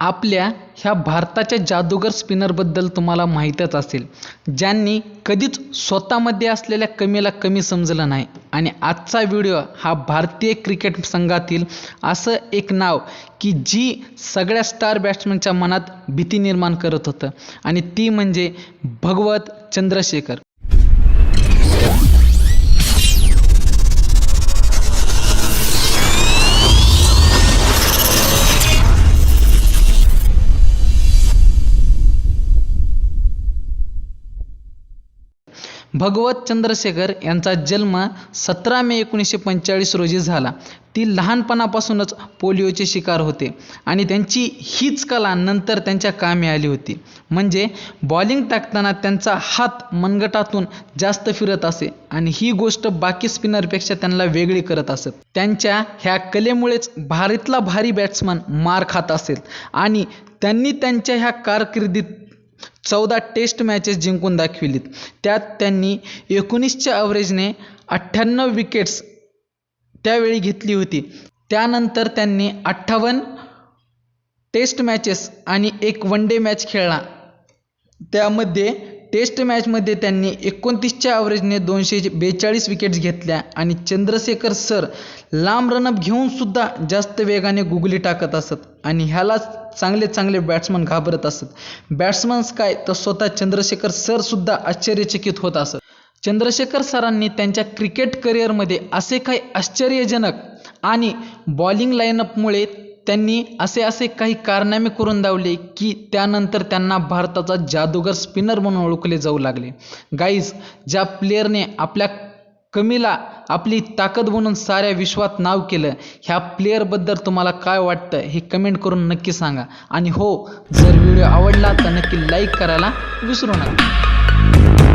आपल्या ह्या भारताच्या जादूगर स्पिनरबद्दल तुम्हाला माहीतच असेल. ज्यांनी कधीच स्वतःमध्ये असलेल्या कमीला कमी समजलं नाही. आणि आजचा व्हिडिओ हा भारतीय क्रिकेट संघातील असं एक नाव की जी सगळ्या स्टार बॅट्समनच्या मनात भीती निर्माण करत होतं. आणि ती म्हणजे भगवत चंद्रशेखर. भगवत चंद्रशेखर यांचा जन्म सतरा मे एकोणीसशे पंचेचाळीस रोजी झाला. ती लहानपणापासूनच पोलिओचे शिकार होते आणि त्यांची हीच कला नंतर त्यांच्या कामी आली होती. म्हणजे बॉलिंग टाकताना त्यांचा हात मनगटातून जास्त फिरत असे आणि ही गोष्ट बाकी स्पिनरपेक्षा त्यांना वेगळी करत असत. त्यांच्या ह्या कलेमुळेच भारीतला भारी बॅट्समन मार खात असेल आणि त्यांनी त्यांच्या ह्या कारकिर्दीत चौदा टेस्ट मॅचेस जिंकून दाखविलीत. त्यात त्यांनी एकोणीसच्या ॲव्हरेजने अठ्ठ्याण्णव विकेट्स त्यावेळी घेतली होती. त्यानंतर त्यांनी अठ्ठावन्न टेस्ट मॅचेस आणि एक वन डे मॅच खेळला. त्यामध्ये टेस्ट मॅचमध्ये त्यांनी एकोणतीसच्या ॲव्हरेजने दोनशे बेचाळीस विकेट्स घेतल्या आणि चंद्रशेखर सर लांब रनअप घेऊन सुद्धा जास्त वेगाने गुगली टाकत असत आणि ह्यालाच चांगले चांगले बॅट्समन घाबरत असत. बॅट्समन्स काय? तर स्वतः चंद्रशेखर सरसुद्धा आश्चर्यचकित होत असत. चंद्रशेखर सरांनी त्यांच्या क्रिकेट करिअरमध्ये असे काही आश्चर्यजनक आणि बॉलिंग लाईनअपमुळे त्यांनी असे असे काही कारनामे करून दावले की त्यानंतर त्यांना भारताचा जादूगर स्पिनर म्हणून ओळखले जाऊ लागले. गाईज ज्या प्लेअरने आपल्या कमीला आपली ताकद म्हणून साऱ्या विश्वात नाव केलं ह्या प्लेअरबद्दल तुम्हाला काय वाटतं हे कमेंट करून नक्की सांगा. आणि हो जर व्हिडिओ आवडला तर नक्की लाईक करायला विसरू नका.